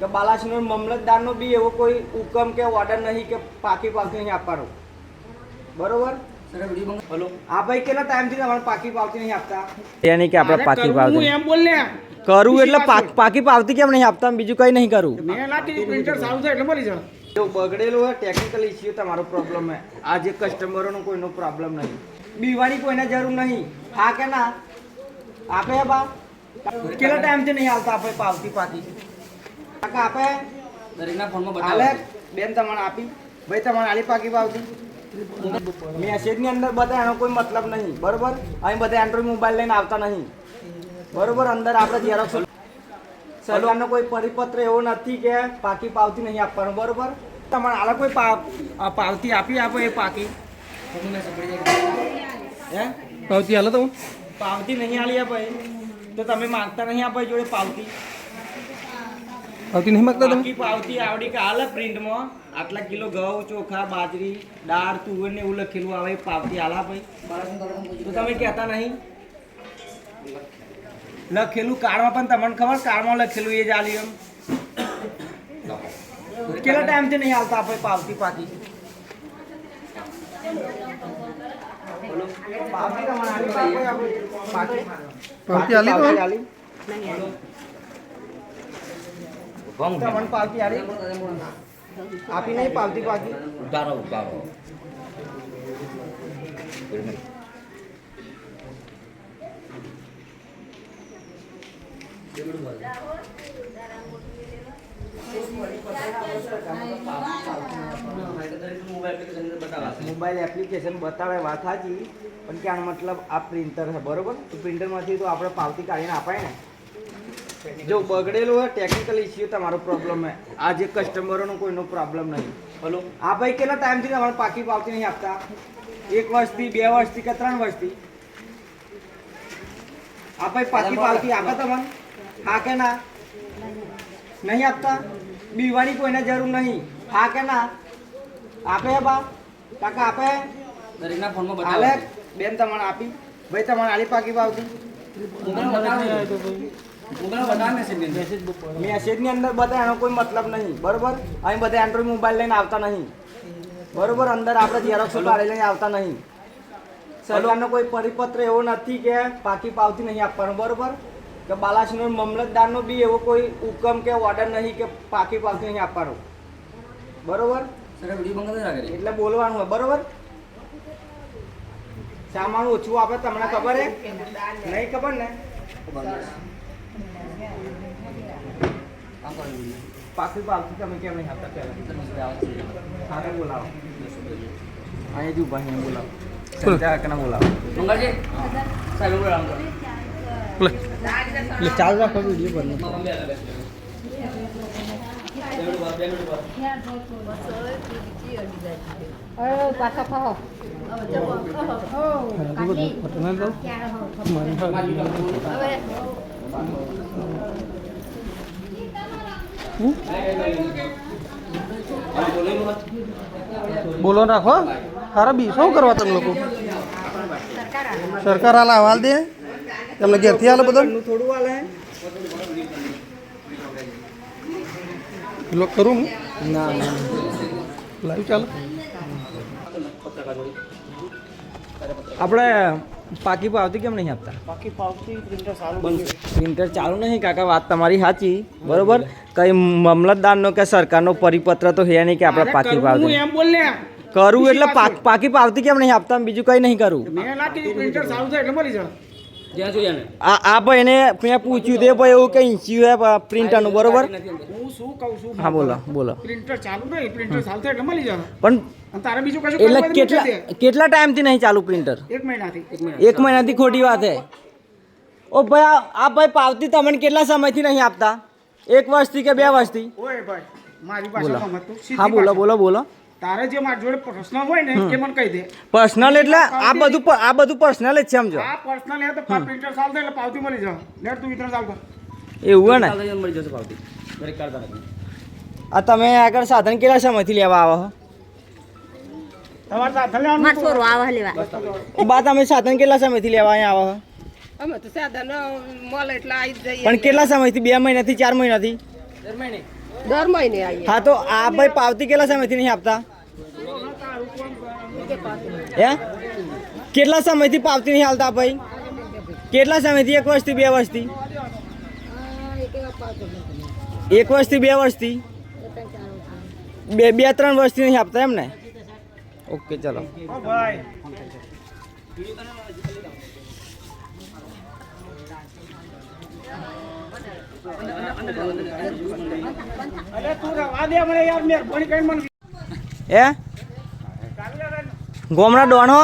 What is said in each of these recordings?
કે બાલાસિનોર મામલતદારનો બી એવો કોઈ હુકમ કે ઓર્ડર નહીં કે પાકી પાવતી નહીં આપવાનો. બરોબર? હલો. આ ભાઈ કેટલા ટાઈમથી તમારે પાકી પાવતી નહીં આપતા? એની કે આપણે પાકી પાવતી. એમ બોલ ને. કરું એટલે પાકી પાવતી કેમ નહીં આપતા? બીજું કઈ નહીં કરું. મેં ના કીધું પ્રિન્ટર સારું એટલે જો બગડેલું હોય ટેકનિકલ ઇસ્યુ તમારો પ્રોબ્લેમ હે આ જે કસ્ટમરોનો કોઈનો પ્રોબ્લેમ નહીં. બીવાની કોઈને જરૂર નહીં. હા કે ના? આપે બા. કેટલા ટાઈમથી નહીં આવતા આપણે પાવતી પાકી? કાકા આપે? દરેકના ફોનમાં બતાવે. બેન તમને આપી. ભાઈ તમારે આલી પાકી પાવતી મેસેજની અંદર બધા એનો કોઈ મતલબ નહીં બરોબર? અહીં બધા એન્ડ્રોઈડ મોબાઈલ લઈને આવતા નહીં. બરોબર? અંદર આપણે ઝેરોક્સ સરકારનો કોઈ પરિપત્ર એવો નથી કે પાકી પાવતી નહીં આપવાનું બરોબર? તમારે આલા કોઈ પા- પાવતી આપી આપો એ પાકી. હે? પાવતી હાલો તો પાવતી નહીં આલી આપે. તો તમે માંગતા નહીં આપો જોડે પાવતી. પાવતી નહીં માંગતા બાકી પાવતી આવડી કે હાલ પ્રિન્ટમાં આટલા કિલો ઘઉં ચોખા બાજરી દાળ તુવેર ને એવું લખેલું આવે એ પાવતી હાલા ભાઈ તો તમે કહેતા નહીં લખેલું કાર્ડમાં પણ તમને ખબર કાર્ડમાં લખેલું એ જ આલ્યું એમ કેટલા ટાઈમથી નહીં આવતા આપણે પાવતી પાકી બોલો. પાવતી તમારે આલી પાકી આપણે? પાકી? પાવતી આલી તો? આલી? પાવતી આલી આપી નહીં પાવતી પાકી મોબાઈલ એપ્લિકેશન બતાવે વાત સાચી પણ કે આનો મતલબ આ પ્રિન્ટર છે બરોબર? તો પ્રિન્ટરમાંથી તો આપણે પાવતી કાઢીને અપાય ને. જો બગડેલું હોય ટેકનિકલ ઇસ્યુ તમારો પ્રોબ્લેમ હે. આ જે કસ્ટમરોનો કોઈનો પ્રોબ્લેમ નહીં. હલો? આ ભાઈ કેટલા ટાઈમથી તમારે પાકી પાવતી નહીં આપતા? એક વર્ષથી બે વર્ષથી કે ત્રણ વર્ષથી? આ ભાઈ પાકી પાવતી આપે તમને? હા કે ના? નહીં આપતા? બીવાની કોઈને જરૂર નહીં. હા કે ના? આપે બા? કાકા આપે દરેકના ફોનમાં બતાવે. બેન તમારે આપી. ભાઈ તમારે આલી પાકી પાવતી? મેસેજની અંદર. બધા એનો કોઈ મતલબ નહીં. બરોબર? અહીં બધા એન્ડ્રોઈડ મોબાઈલ લઈને આવતા નહીં. બરોબર? અંદર આપણે ઝેરોક્સ કાઢી લઈને આવતા નહીં. સરકારનો કોઈ પરિપત્ર એવો નથી કે પાકી પાવતી નહીં આપવાનો બરોબર? કે બાલાસિનોર મામલતદારનો બી એવો કોઈ હુકમ કે ઓર્ડર નહીં કે પાકી પાવતી નહીં આપવાનો. બરોબર? એટલે બોલવાનું હોય બરોબર? સામાન ઓછું આપે તમને ખબર હે? નહીં ખબર ને? પાકી પાવતી તમે કેમ નહીં આપતા પહેલા સાને બોલાવો અહીંયા જ ઊભા અહીંયા બોલાવો સંચાલકને બોલાવો એટલે ચાલુ રાખો વીડિયો બંધ બોલો રાખો હારા બી શું કરવા તમે લોકો? સરકાર હાલ અહેવાલ દે. તમને ઘેરથી હાલે બધો. થોડું હાલે લોક કરું ના ના. લાઈવ ચાલો. આપણે પાકી પાવતી કેમ નહીં આપતા? પાકી પાવતી પ્રિન્ટર સારું પ્રિન્ટર ચાલુ નહીં? કાકા વાત તમારી સાચી. બરોબર? કઈ મામલતદારનો કે સરકારનો પરિપત્ર તો હે નહીં કે આપણે પાકી પાવતી? એમ બોલને કરું એટલે પાક- પાકી પાવતી કેમ નહીં આપતા? બીજું કઈ નહીં કરું. મેં પ્રિન્ટર સારું છે એટલે મળી જાય આ ભાઈ એને મેં પૂછ્યું તે ભાઈ એવું કઈ ઇસ્યુ હે પ્રિન્ટરનું બરોબર? હું શું કહું છું? હા બોલો બોલો. પ્રિન્ટર ચાલુ નહીં પ્રિન્ટર સારું એટલે મળી જાય પણ તારે બીજું કશું એટલે કેટલા. કેટલા ટાઈમથી નહીં ચાલુ પ્રિન્ટર એક મહિનાથી. એક મહિનાથી ખોટી વાત હે. ઓ ભાઈ આ- ભાઈ પાવતી તમને કેટલા સમયથી નહીં આપતા? એક વર્ષથી કે બે વર્ષથી? ઓય ભાઈ મારી બોલો. ભાષામાં મત હા બોલો બોલો બોલો. તારે જે મારી જોડે પ્રશ્ન હોય ને એ મને કહી દે. પર્સનલ એટલે આ બધું આ બધું પર્સનલ જ છે સમજો. આ પર્સનલ હે તો પ્રિન્ટર થાય એટલે પાવતી મળી જા લેટ તું વિતરણ ચાલુ કર. એવું હે ને? મળી જશે પાવતી. દરેક કરતા નથી આ તમે આગળ સાધન કેટલા સમયથી લેવા આવો છો? તમારે સાથે લેવાનું છોરો આવા લેવા બા તમે સાધન કેટલા સમયથી લેવા અહીંયા આવો છો? અમે તો સાધન મોલ એટલે આવી જઈએ. પણ કેટલા સમયથી? બે મહિનાથી ચાર મહિનાથી? દર મહિને. દર મહિને હા, તો આ ભાઈ પાવતી કેટલા સમયથી નહીં આપતા? હે? કેટલા સમયથી પાવતી નહીં હાલતા ભાઈ? કેટલા સમયથી? એક વર્ષથી, બે વર્ષથી? એક વર્ષથી, બે વર્ષથી? બે બે, ત્રણ વર્ષથી નહીં આપતા એમ ને ઓકે, ચલો. ભાઈ અરે તું રવા દે મને યાર મહેરબાની કરીને મને હે? ગોમના ડોન હો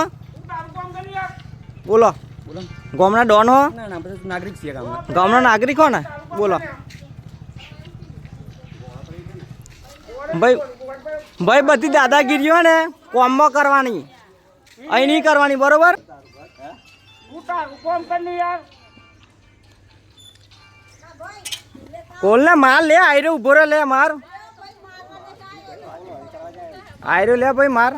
તારું કામ કરી યાર બોલો ગોમના ડોન હો નાગરિક છીએ ગામના. ગામના નાગરિક હો ને? બોલો. ભાઈ ભાઈ બધી દાદાગીરીઓ ને કોમમાં કરવાની. અહીં નહીં કરવાની બરોબર? તું કરી યાર. કોલ ને માર લે, આયરો ઊભો રે, લે માર. આયરો લે ભાઈ માર.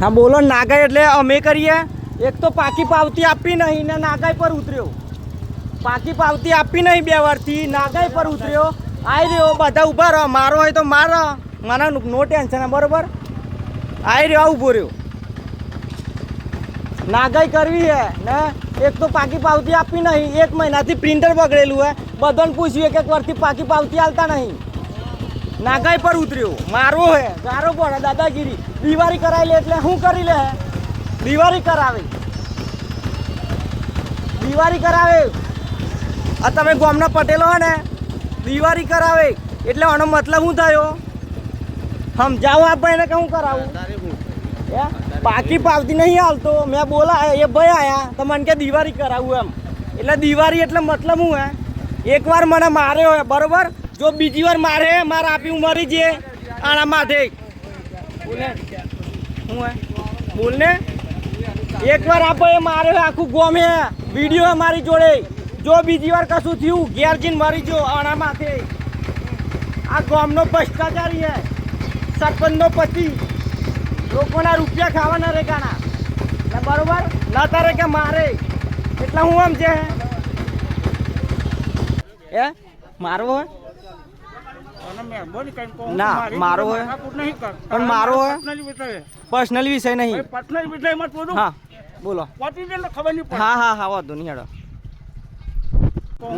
હું, બોલો, નાગાઈ એટલે અમે કરીએ. એક તો પાકી પાવતી આપી નહીં ને નાગાઈ પર ઉતર્યો. પાકી પાવતી આપી નહીં બે વારથી, નાગાઈ પર ઉતર્યો. આવી રહ્યો, બધા ઊભા રહો. મારો હોય તો મારો. મને નો ટેન્શન બરોબર? આવી રહ્યો, આ ઊભો રહ્યો. નાગાઈ કરવી હે ને? એક તો પાકી પાવતી આપી નહીં એક મહિનાથી પ્રિન્ટર બગડેલું હે. બધાને પૂછ્યું એક એક વર્ષથી પાકી પાવતી આલતા નહીં. નાગાઈ પર ઉતર્યો. મારો હે ગારો પડે દાદાગીરી. દિવાળી કરાવી લે એટલે શું કરી લે દિવાળી કરાવે. દિવાળી કરાવે. આ તમે ગોમના પટેલો હો ને દિવાળી કરાવે. એટલે આનો મતલબ શું થયો? સમજાવો આપણે એને કે હું કરાવું? હે? બાકી પાવતી નહીં હાલતો. મેં બોલા એ ભાઈ આયા. તો મને કે દિવાળી કરાવું એમ. એટલે દિવાળી એટલે મતલબ હું હે? એકવાર મને માર્યો હોય બરોબર? જો બીજી વાર મારે મારે આપી હું મરી જઈએ આના માથે. હું હે? બોલ ને એકવાર આ ભાઈએ મારે આખું ગોમ વીડિયો મારી જોડે. જો બીજી વાર કશું થયું, ઘેર જઈને મરી જો આના માથે. આ ગોમનો ભ્રષ્ટાચારી હે. સરપંચનો પતિ. લોકોના રૂપિયા ખાવાના રેગાના ને બરોબર? ના તારે કે મારે. એટલે હું આમ છે? એ મારવો હોય? ના, મારી મારો હોય. પણ મારો હોય. પર્સનલી વિષય પર્સનલ વિષય નહીં. પર્સનલ વિષયમાં બોલું. હા બોલો. ખબર નહીં હા હા હા વાંધો નહીં હેડો.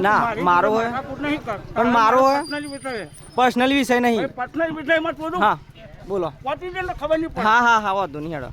ના, મારી મારો હોય. પણ મારો હોય. પર્સનલી વિષય પર્સનલ વિષય નહીં. પર્સનલ વિષયમાં બોલું. હા. બોલો. પહોંચી જાય ખબર નહીં પડે હા હા હા વાંધો નહીં હેડો.